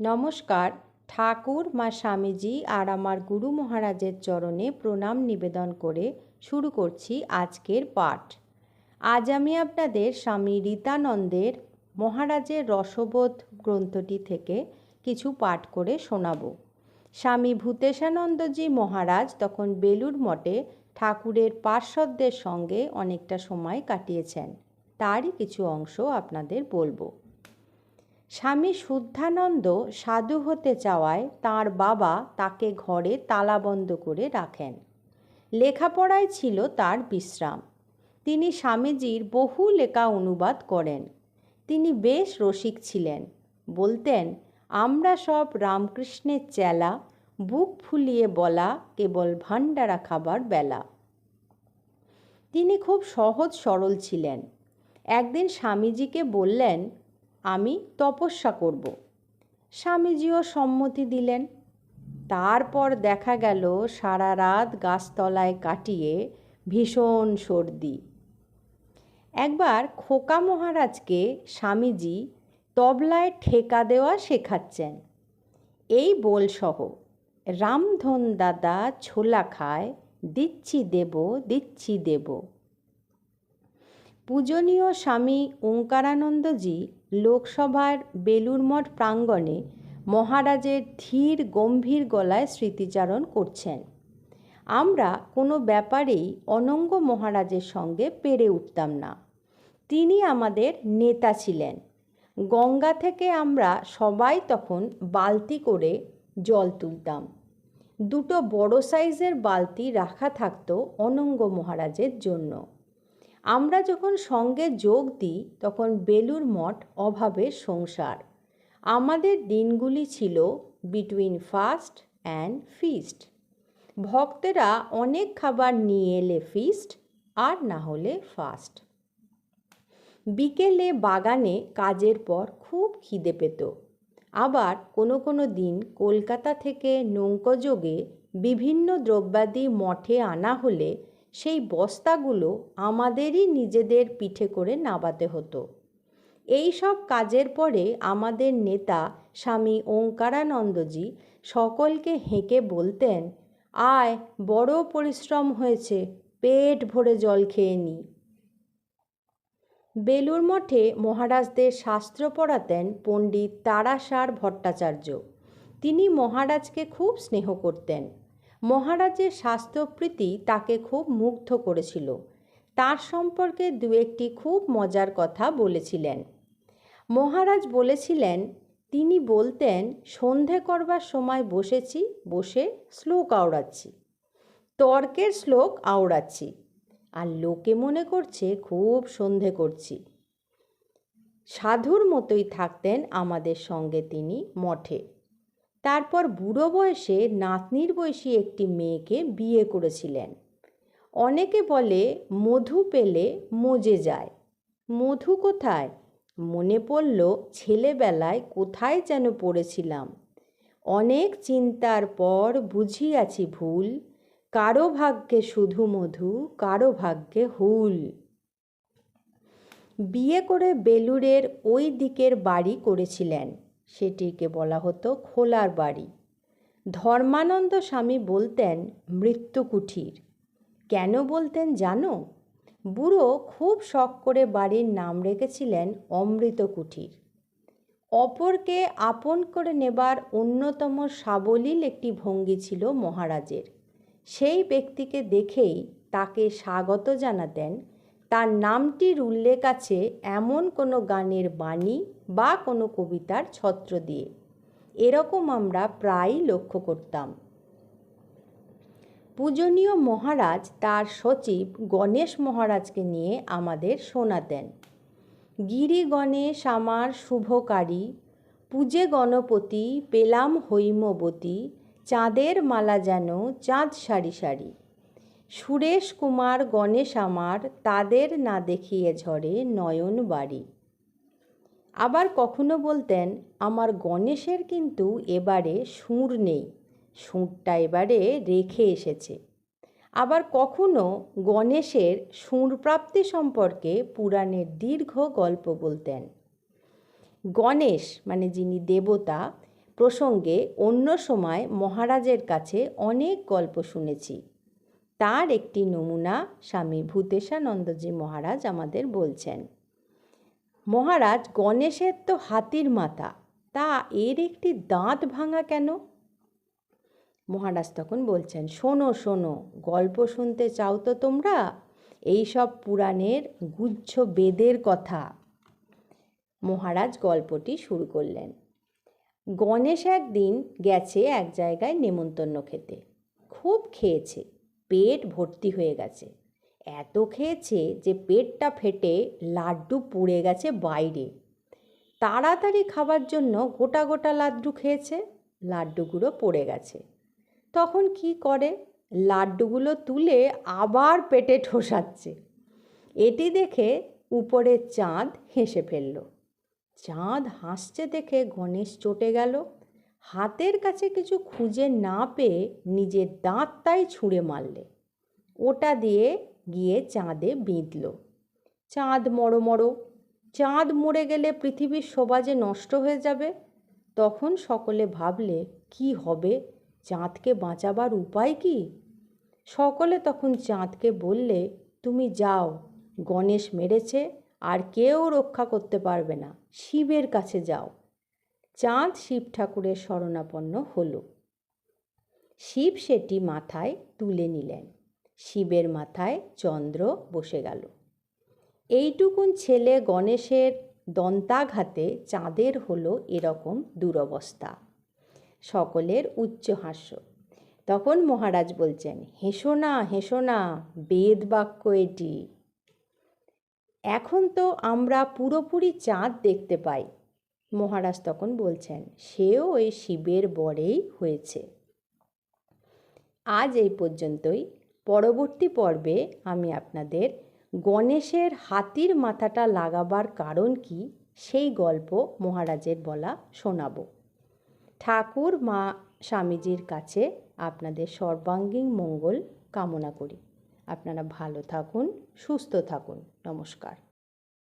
নমস্কার। ঠাকুর মা স্বামীজি আর আমার গুরু মহারাজের চরণে প্রণাম নিবেদন করে শুরু করছি আজকের পাঠ। আজ আমি আপনাদের স্বামী রীতানন্দের মহারাজের রসবোধ গ্রন্থটি থেকে কিছু পাঠ করে শোনাব। স্বামী ভূতেশানন্দজি মহারাজ তখন বেলুর মঠে ঠাকুরের পার্শ্বদের সঙ্গে অনেকটা সময় কাটিয়েছেন। তারই কিছু অংশ আপনাদের বলব। স্বামী শুদ্ধানন্দ সাধু হতে চাওয়ায় তার বাবা তাকে ঘরে তালাবন্ধ করে রাখেন। লেখাপড়ায় ছিল তার বিশ্রাম। তিনি স্বামীজির বহু লেখা অনুবাদ করেন। তিনি বেশ রসিক ছিলেন। বলতেন, আমরা সব রামকৃষ্ণের চেলা, বুক ফুলিয়ে বলা, কেবল ভাণ্ডারা খাবার বেলা। তিনি খুব সহজ সরল ছিলেন। একদিন স্বামীজিকে বললেন আমি তপস্যা করব। স্বামীজিও সম্মতি দিলেন। তারপর দেখা গেল সারা রাত গাছতলায় কাটিয়ে ভীষণ সর্দি। একবার খোকা মহারাজকে স্বামীজি তবলায় ঠেকা দেওয়া শেখাচ্ছেন। এই বোলসহ, রামধন দাদা ছোলা খায়, দিচ্ছি দেব দিচ্ছি দেব। পূজনীয় স্বামী ওঙ্কারানন্দজি লোকসভার বেলুরমঠ প্রাঙ্গণে মহারাজের ধীর গম্ভীর গলায় স্মৃতিচারণ করছেন। আমরা কোনো ব্যাপারেই অনঙ্গ মহারাজের সঙ্গে পেরে উঠতাম না। তিনি আমাদের নেতা ছিলেন। গঙ্গা থেকে আমরা সবাই তখন বালতি করে জল তুলতাম। দুটো বড় সাইজের বালতি রাখা থাকতো অনঙ্গ মহারাজের জন্য। আমরা যখন সঙ্গে যোগ দিই, তখন বেলুর মঠ অভাবের সংসার। আমাদের দিনগুলি ছিল বিটুইন ফাস্ট অ্যান্ড ফিস্ট ভক্তেরা অনেক খাবার নিয়ে এলে ফিস্ট আর না হলে ফাস্ট বিকেলে বাগানে কাজের পর খুব খিদে পেত। আবার কোনো কোনো দিন কলকাতা থেকে নৌকোযোগে বিভিন্ন দ্রব্যাদি মঠে আনা হলে সেই বস্তাগুলো আমাদেরই নিজেদের পিঠে করে নাবাতে হতো। এই সব কাজের পরে আমাদের নেতা স্বামী ওঙ্কারানন্দজি সকলকে হেঁকে বলতেন, আয়, বড় পরিশ্রম হয়েছে, পেট ভরে জল খেয়ে নি। বেলুর মঠে মহারাজদের শাস্ত্র পড়াতেন পণ্ডিত তারাসার ভট্টাচার্য। তিনি মহারাজকে খুব স্নেহ করতেন। মহারাজের স্বাস্থ্যপ্রীতি তাকে খুব মুগ্ধ করেছিল। তার সম্পর্কে দু একটি খুব মজার কথা বলেছিলেন। মহারাজ বলেছিলেন, তিনি বলতেন, সন্ধে করবার সময় বসেছি, বসে শ্লোক আওড়াচ্ছি। তর্কের শ্লোক আওড়াচ্ছি। আর লোকে মনে করছে, খুব সন্ধে করছি। সাধুর মতোই থাকতেন আমাদের সঙ্গে তিনি মঠে। তারপর বুড়ো বয়সে নাতনির বয়সী একটি মেয়েকে বিয়ে করেছিলেন। অনেকে বলে, মধু পেলে মজে যায়। মধু কোথায়? মনে পড়ল ছেলেবেলায় কোথায় যেন পড়েছিলাম। অনেক চিন্তার পর বুঝিয়াছি ভুল। কারও ভাগ্যে শুধু মধু, কারও ভাগ্যে হুল। বিয়ে করে বেলুরের ওই দিকের বাড়ি করেছিলেন। সেটিকে বলা হতো খোলার বাড়ি। ধর্মানন্দ স্বামী বলতেন, মৃত্যু কুঠির। কেন বলতেন জানো? বুড়ো খুব শখ করে বাড়ির নাম রেখেছিলেন অমৃত কুঠির। অপরকে আপন করে নেবার অন্যতম সাবলীল একটি ভঙ্গি ছিল মহারাজের। সেই ব্যক্তিকে দেখেই তাকে স্বাগত জানাতেন তার নামটির উল্লেখ আছে এমন কোনো গানের বাণী বা কোনো কবিতার ছত্র দিয়ে। এরকম আমরা প্রায়ই লক্ষ্য করতাম। পূজনীয় মহারাজ তার সচিব গণেশ মহারাজকে নিয়ে আমাদের শোনাতেন গিরি গণেশ আমার শুভকারী, পূজে গণপতি, পেলাম হৈমবতী, চাঁদের মালা যেন চাঁদ সারি সারি। সুরেশ কুমার গণেশ আমার, তাদের না দেখিয়ে ঝরে নয়ন বাড়ি। আবার কখনো বলতেন, আমার গণেশের কিন্তু এবারে সুর নেই, সুরটা এবারে রেখে এসেছে। আবার কখনো গণেশের সুর প্রাপ্তি সম্পর্কে পুরাণের দীর্ঘ গল্প বলতেন। গণেশ মানে যিনি দেবতা, প্রসঙ্গে অন্য সময় মহারাজের কাছে অনেক গল্প শুনেছি। তার একটি নমুনা স্বামী ভূতেশানন্দজি মহারাজ আমাদের বলছেন। মহারাজ, গণেশের তো হাতির মাথা, তা এর একটি দাঁত ভাঙা কেন? মহারাজ তখন বলছেন, শোনো শোনো, গল্প শুনতে চাও তো তোমরা? এই সব পুরাণের গুচ্ছ বেদের কথা। মহারাজ গল্পটি শুরু করলেন। গণেশ একদিন গেছে এক জায়গায় নেমন্তন্ন খেতে। খুব খেয়েছে। পেট ভর্তি হয়ে গেছে। এত খেয়েছে যে পেটটা ফেটে লাড্ডু পুড়ে গেছে বাইরে। তাড়াতাড়ি খাবার জন্য গোটা গোটা লাড্ডু খেয়েছে, লাড্ডুগুলো পড়ে গেছে। তখন কি করে? লাড্ডুগুলো তুলে আবার পেটে ঠোসাচ্ছে। এটি দেখে উপরের চাঁদ হেসে ফেলল। চাঁদ হাসছে দেখে গণেশ চটে গেল। হাতের কাছে কিছু খুঁজে না পেয়ে নিজের দাঁতটাই ছুঁড়ে মারলে। ওটা দিয়ে গিয়ে চাঁদে বিঁধল। চাঁদ মরো চাঁদ মরে গেলে পৃথিবীর শোভা যে নষ্ট হয়ে যাবে। তখন সকলে ভাবলে, কি হবে? চাঁদকে বাঁচাবার উপায় কি? সকলে তখন চাঁদকে বললে, তুমি যাও, গণেশ মেরেছে, আর কেউ রক্ষা করতে পারবে না। শিবের কাছে যাও। চাঁদ শিব ঠাকুরের শরণাপন্ন হলো। শিব সেটি মাথায় তুলে নিলেন। শিবের মাথায় চন্দ্র বসে গেল। এইটুকুন ছেলে গণেশের দন্তাঘাতে চাঁদের হলো এরকম দুরবস্থা। সকলের উচ্চ হাস্য। তখন মহারাজ বলছেন, হেসো না হেসো না, বেদ বাক্য এটি। এখন তো আমরা পুরোপুরি চাঁদ দেখতে পাই। মহারাজ তখন বলছেন, সেও ওই শিবের বরেই হয়েছে। আজ এই পর্যন্তই। পরবর্তী পর্বে আমি আপনাদের গণেশের হাতির মাথাটা লাগাবার কারণ কি, সেই গল্প মহারাজের বলা শোনাব। ঠাকুর মা স্বামীজির কাছে আপনাদের সর্বাঙ্গীন মঙ্গল কামনা করি। আপনারা ভালো থাকুন, সুস্থ থাকুন। নমস্কার।